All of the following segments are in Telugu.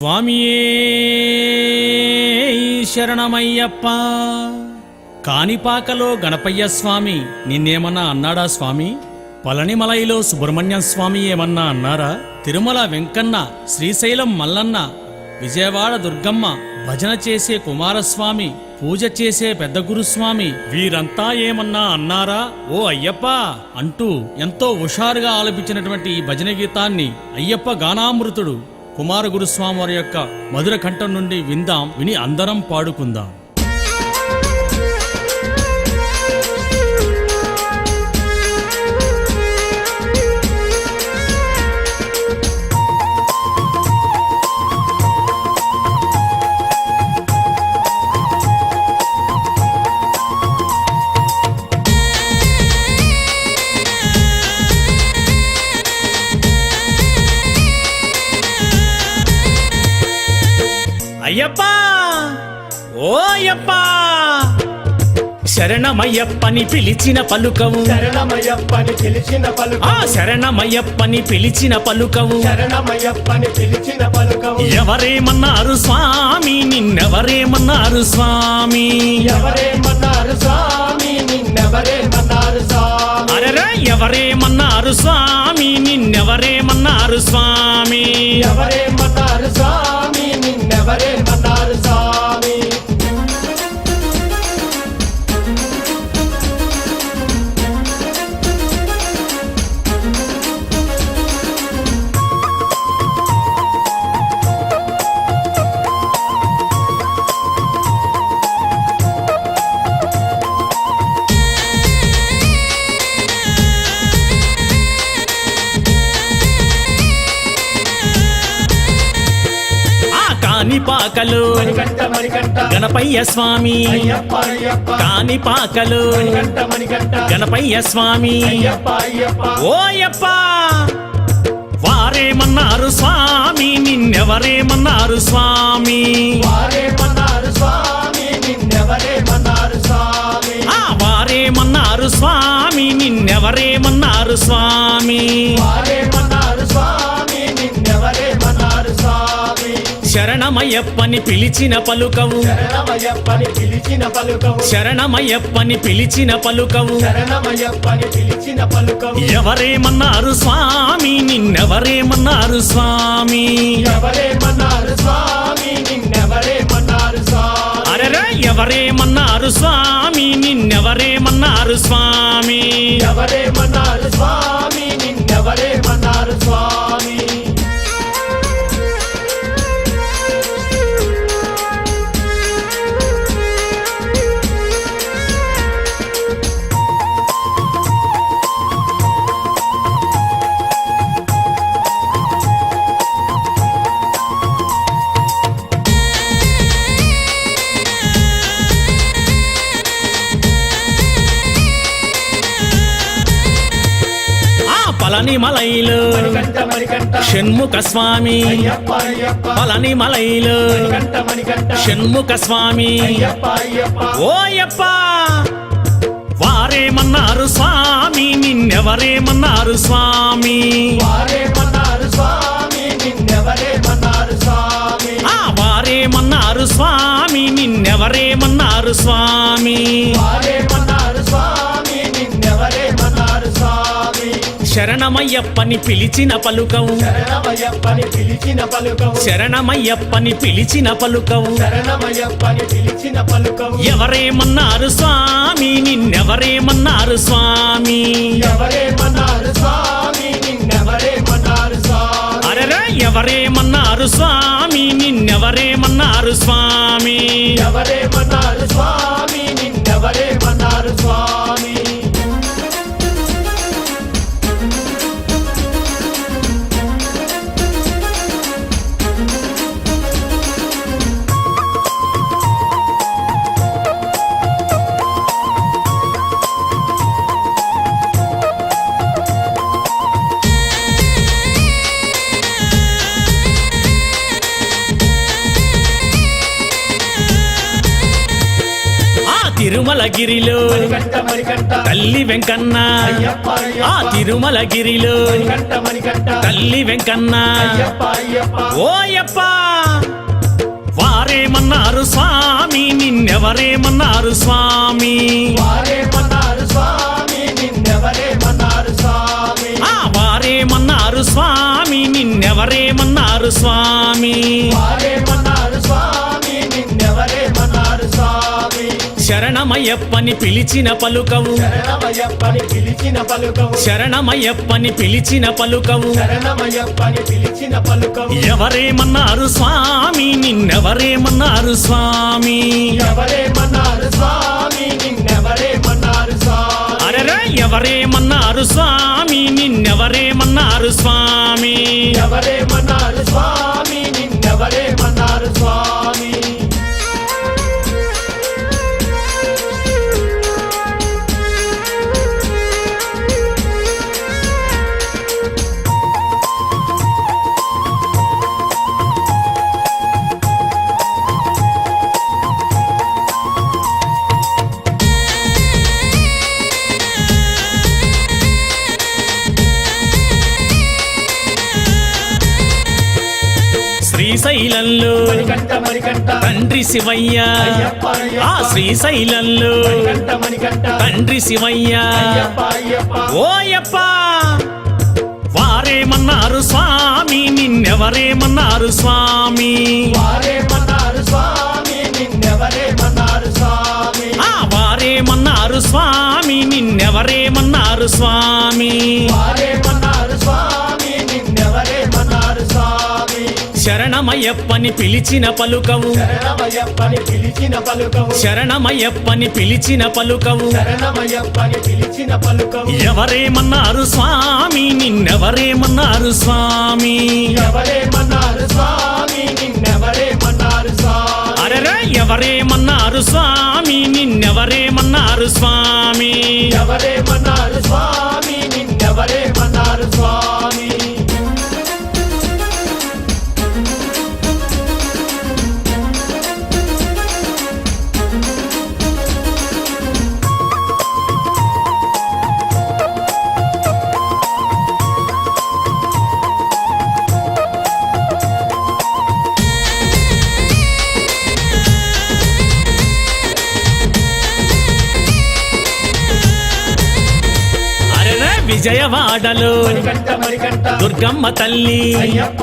స్వామియే శరణమయ్యప్ప. కానిపాకలో గణపయ్య స్వామి నిన్నేమన్నా అన్నాడా స్వామి? పళనిమలైలో సుబ్రహ్మణ్యం స్వామి ఏమన్నా అన్నారా? తిరుమల వెంకన్న శ్రీశైలం మల్లన్న విజయవాడ దుర్గమ్మ భజన చేసే కుమారస్వామి పూజ చేసే పెద్ద గురుస్వామి వీరంతా ఏమన్నా అన్నారా? ఓ అయ్యప్ప! అంటూ ఎంతో హుషారుగా ఆలపించినటువంటి ఈ భజన గీతాన్ని అయ్యప్ప గానామృతుడు కుమార గురుస్వామి వారి యొక్క మధుర కంఠం నుండి విందాం విని అందరం పాడుకుందాం. శరణమయ్యప్పని పిలిచిన పలుకవు. శరణమయ్యప్పని పిలిచిన పలుకు ఆ శరణమయ్యప్పని పిలిచిన పలుకవు. శరణమయ్యప్పని పిలిచిన పలుకవు. ఎవరేమన్నారు స్వామి నిన్నెవరేమన్నారు స్వామి? ఎవరేమన్నారు స్వామి నిన్నెవరేమన్నారు స్వామి? అరెరే ఎవరేమన్నారు స్వామి నిన్నెవరేమన్నారు స్వామి? ఎవరేమన్నారు స్వామి నిన్నెవరేమన్నారు మణికంఠ గణపయ్య స్వామి. మణికంఠ మణికంఠ. గణపయ్య స్వామి. ఓయప్ప వారేమన్నారు స్వామి? నిన్నెవరేమన్నారు స్వామి? వారేమన్నారు స్వామి? నిన్నెవరేమన్నారు స్వామి? వారేమన్నారు స్వామి? శరణమయ్యప్పని పిలిచిన పలుకవు. శరణమయ్యప్పని పిలిచిన పలుకవు. శరణమయ్యప్పని పిలిచిన పలుకవు. శరణమయ్యప్పని పిలిచిన పలుకవు. ఎవరేమన్నారు స్వామి? నిన్నెవరేమన్నారు స్వామి? ఎవరేమన్నారు స్వామి? నిన్నెవరేమన్నారు స్వామి? అరెరే ఎవరేమన్నారు స్వామి? నిన్నెవరేమన్నారు స్వామి? ఎవరేమన్నారు స్వామి? నిన్నెవరేమన్నారు స్వామి? ఆ షణ్ముఖ స్వామి. అయ్యప్ప అయ్యప్ప షణ్ముఖ స్వామి. ఓయప్ప వారేమన్నారు స్వామి? నిన్నెవరేమన్నారు స్వామి? వారేమన్నారు స్వామి నిన్నెవరేమన్నారు స్వామి వారేమన్నారు స్వామి? నిన్నెవరేమన్నారు స్వామి వారేమన్నారు స్వామి? శరణమయ్యప్పని పిలిచిన పలుకవు. శరణమయ్యప్పని పిలిచిన పలుకవు. శరణమయ్యప్పని పిలిచిన పలుకవు. శరణమయ్యప్పని పిలిచిన పలుకవు. ఎవరేమన్నారు స్వామి? నిన్నెవరేమన్నారు స్వామి? ఎవరేమన్నారు స్వామి? నిన్నెవరేమన్నారు స్వామి? అరెరే ఎవరేమన్నారు స్వామి? నిన్నెవరేమన్నారు స్వామి? ఎవరేమన్నారు స్వామి? నిన్నెవరేమన్నారు తిరుమలగిరిలో. తల్లి వెంకన్న. ఆ తిరుమలగిరిలో. తల్లి వెంకన్న. ఓయప్ప వారేమన్నారు స్వామి నిన్నెవరేమన్నారు స్వామి? వారేమన్నారు స్వామి నిన్నెవరేమన్నారు స్వామి? వారేమన్నారు స్వామి నిన్నెవరేమన్నారు స్వామి? శరణమయ్యప్పని పిలిచిన పలుకవు. శరణమయ్యప్పని పిలిచిన పలుకవు. శరణమయ్యప్పని పిలిచిన పలుకవు. శరణమయ్యప్పని పిలిచిన పలుకవు. ఎవరేమన్నారు స్వామి? నిన్నెవరేమన్నారు స్వామి? ఎవరేమన్నారు స్వామి? నిన్నెవరేమన్నారు స్వామి? అరరే ఎవరేమన్నారు స్వామి? నిన్నెవరేమన్నారు స్వామి? ఎవరేమన్నారు స్వామి? నిన్నెవరేమన్నారు శ్రీశైలంలో. తండ్రి శివయ్య. ఆ శ్రీశైలంలో. తండ్రి శివయ్య. ఓయప్ప వారేమన్నారు స్వామి నిన్నెవరేమన్నారు స్వామి? వారేమన్నారు స్వామి నిన్నెవరేమన్నారు స్వామి? వారేమన్నారు శరణమయ్యప్పని పిలిచిన పలుకవు. శరణమయ్యప్పని పిలిచిన పలుకవు. శరణమయ్యప్పని పిలిచిన పలుకవు. శరణమయ్యప్పని పిలిచిన పలుకవు. ఎవరేమన్నారు స్వామి? నిన్నెవరేమన్నారు స్వామి? ఎవరేమన్నారు స్వామి? నిన్నెవరేమన్నారు స్వామి? అరరే ఎవరేమన్నారు స్వామి? నిన్నెవరేమన్నారు స్వామి? ఎవరేమన్నారు స్వామి? విజయవాడలో. దుర్గమ్మ తల్లి. ఆ అయ్యప్ప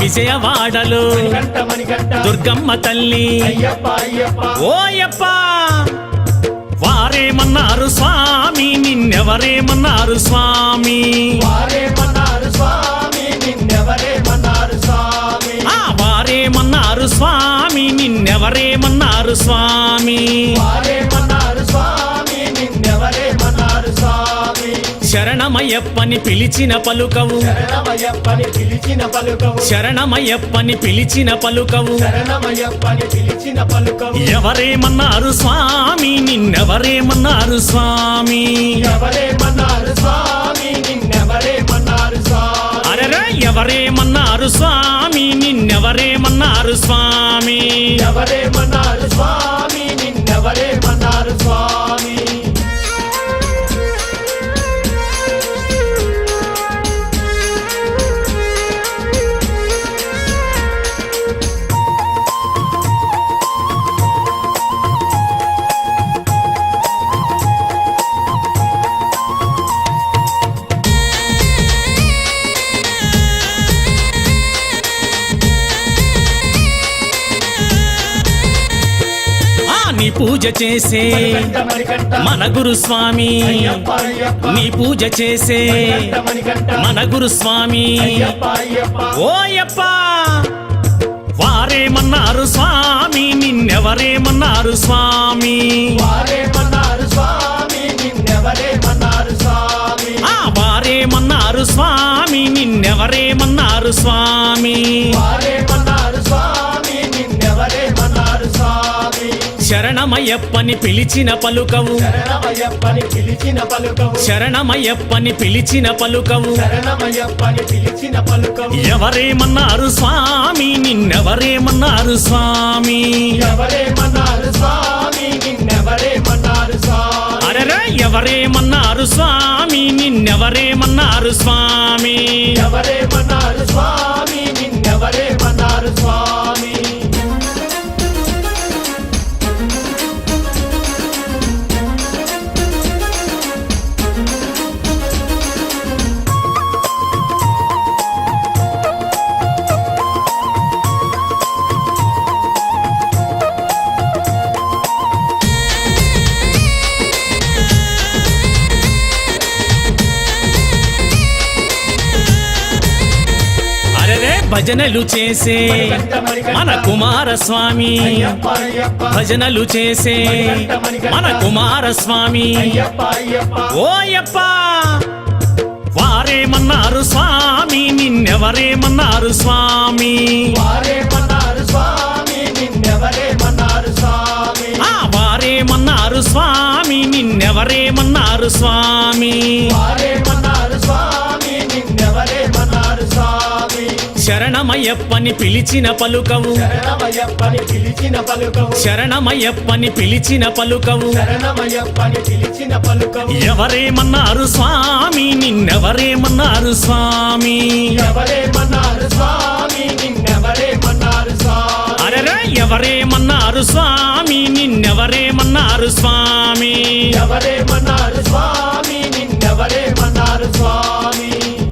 విజయవాడలో. దుర్గమ్మ తల్లి. ఓయప్ప వారేమన్నారు స్వామి? నిన్నెవరేమన్నారు స్వామి? వారేమన్నారు స్వామి? నిన్నెవరేమన్నారు స్వామి? వారేమన్నారు శరణమయ్యప్పని పిలిచిన పలుకవు. శరణమయ్యప్పని పిలిచిన పలుకవు. శరణమయ్యప్పని పిలిచిన పలుకవు. శరణమయ్యప్పని పిలిచిన పలుకవు. ఎవరేమన్నారు స్వామి? నిన్నెవరేమన్నారు స్వామి? ఎవరేమన్నారు స్వామి? నిన్నెవరేమన్నారు స్వామి? అరరే ఎవరేమన్నారు స్వామి? నిన్నెవరేమన్నారు స్వామి? ఎవరేమన్నారు స్వామి? నిన్నెవరేమన్నారు స్వామి? పూజ చేసే మన గురుస్వామి. నీ పూజ చేసే మణికంఠ మణికంఠ మన గురు స్వామి అయ్యప్ప అయ్యప్ప ఓయప్ప వారేమన్నారు స్వామి నిన్నెవరేమన్నారు స్వామి? వారేమన్నారు స్వామి నిన్నెవరేమన్నారు స్వామి? వారేమన్నారు శరణమయ్యప్పని పిలిచిన పలుకవు. శరణమయ్యప్పని పిలిచిన పలుకవు. శరణమయ్యప్పని పిలిచిన పలుకవు. శరణమయ్యప్పని పిలిచిన పలుకవు. ఎవరేమన్నారు స్వామి? నిన్నెవరేమన్నారు స్వామి? ఎవరేమన్నారు స్వామి? నిన్నెవరేమన్నారు స్వామి? అరరే ఎవరేమన్నారు స్వామి? నిన్నెవరేమన్నారు స్వామి? ఎవరేమన్నారు స్వామి? నిన్నెవరేమన్నారు స్వామి? భజనలు చేసే మన కుమారస్వామి. భజనలు చేసే మన కుమారస్వామి. అయ్యప్ప ఓయప్ప వారేమన్నారు స్వామి? నిన్నెవరేమన్నారు స్వామి? వారేమన్నారు స్వామి? నిన్నెవరేమన్నారు స్వామి వారేమన్నారు స్వామి? శరణమయ్యప్పని పిలిచిన పలుకవు. శరణమయ్యప్పని పిలిచిన పలుకవు. శరణమయ్యప్పని పిలిచిన పలుకవు. శరణమయ్యప్పని పిలిచిన పలుకవు. ఎవరేమన్నారు స్వామి? నిన్నెవరేమన్నారు స్వామి? ఎవరేమన్నారు స్వామి? నిన్నెవరేమన్నారు స్వామి? అరే ఎవరేమన్నారు స్వామి? నిన్నెవరేమన్నారు స్వామి? ఎవరేమన్నారు స్వామి? నిన్నెవరేమన్నారు స్వామి?